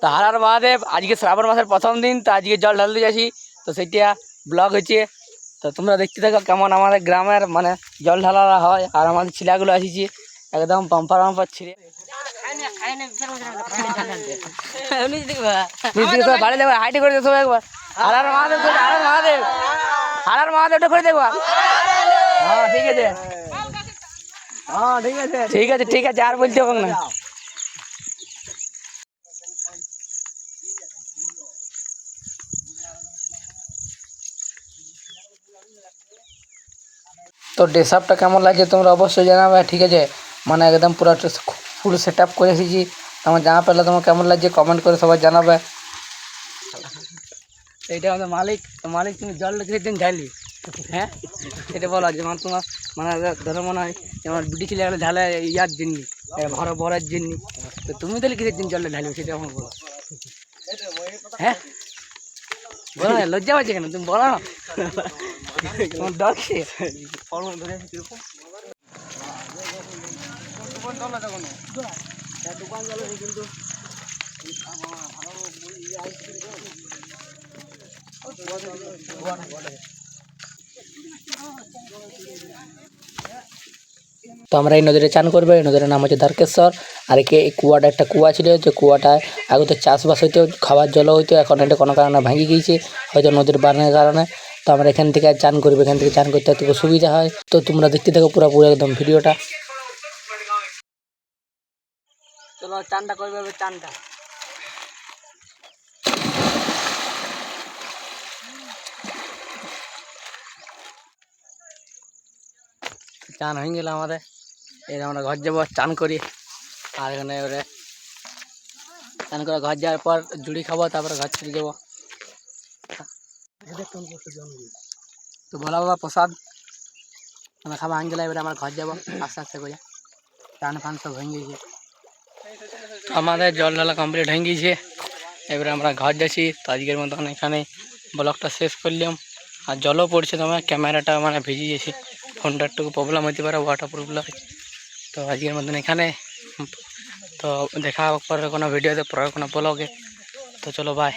তো হারার মহাদেব, আজকে শ্রাবণ মাসের প্রথম দিন, তো আজকে জল ঢালতে যাচ্ছি। তো সেটা ব্লগ হচ্ছে। তো তোমরা দেখতে থাকো কেমন আমাদের গ্রামের মানে জল ঢালা হয় আর আমাদের ছেলেগুলো আসিছি। একদম পাম্পার পাম্পার ছিঁড়ে। হাইটি করে দেবো একবার। মহাদেব মহাদেব। হারার মহাদেবটা করে হ্যাঁ ঠিক আছে। হ্যাঁ ঠিক আছে। ঠিক আছে ঠিক আছে, আর বলতে হবে না। তো ড্রেসআপটা কেমন লাগছে তোমরা অবশ্যই জানাবে ঠিক আছে মানে একদম পুরো ফুল সেট আপ করে এসেছি আমার জামা পেলে তোমার কেমন লাগছে কমেন্ট করে সবাই জানাবে এইটা আমাদের মালিক তো মালিক তুমি জল রেখে দিন ঢালি হ্যাঁ এটা বলো যেমন তোমার মানে ধরো মনে হয় আমার বিটি ছেলে গেলে ঢালে ইয়ার জন্য বড় বড়ার জন্য তো তুমি তাহলে কিসের দিন জলটা ঢালবে সেটা আমার বলো হ্যাঁ বলো না লজ্জা পাচ্ছে কেন তুমি বলো না তোমার ডর কি তো আমরা এই নদীতে চান করব। এই নদীর নাম হচ্ছে ধারকেশ্বর আর একে এই কুয়াটা একটা কুয়া ছিল যে কুয়াটায় আগে তো চাষবাস হইতো, খাবার জলও হইতো, এখন এটা কোনো কারণে ভেঙে গিয়েছে, হয়তো নদীর বানের কারণে। তো আমরা এখান থেকে চান করব, এখান থেকে চান করতে একটু সুবিধা হয়। তো তোমরা দেখতে থাকো পুরো পুরো একদম ভিডিওটা। চলো চানটা করবে চানটা। চান হয়ে গেল আমাদের। এই আমরা ঘর যাব চান করি। আর এখানে এবারে চান করে ঘর যাওয়ার পর জুড়ি খাব, তারপরে ঘর ছেড়ে যাব তো বলা বাবা, প্রসাদ? আমরা খাব আঙ্গেলা এবারে আমরা ঘর যাব, আস্তে আস্তে করে। চান ফান সব হয়ে গিয়েছে আমাদের জল ঢালা কমপ্লিট হয়ে গিয়েছে এবারে আমরা ঘর যাচ্ছি। তো আজকের মতন এখানে ব্লগটা শেষ করলাম। আর জলও পড়ছে তোমার, ক্যামেরাটা মানে ভিজে ফোনটা একটু প্রবলেম হতে পারে ওয়াটার প্রবলেম তো আজকের মতন এখানে তো দেখা হবে পরে কোনো ভিডিওতে পরে কোনো ব্লগে তো চলো বাই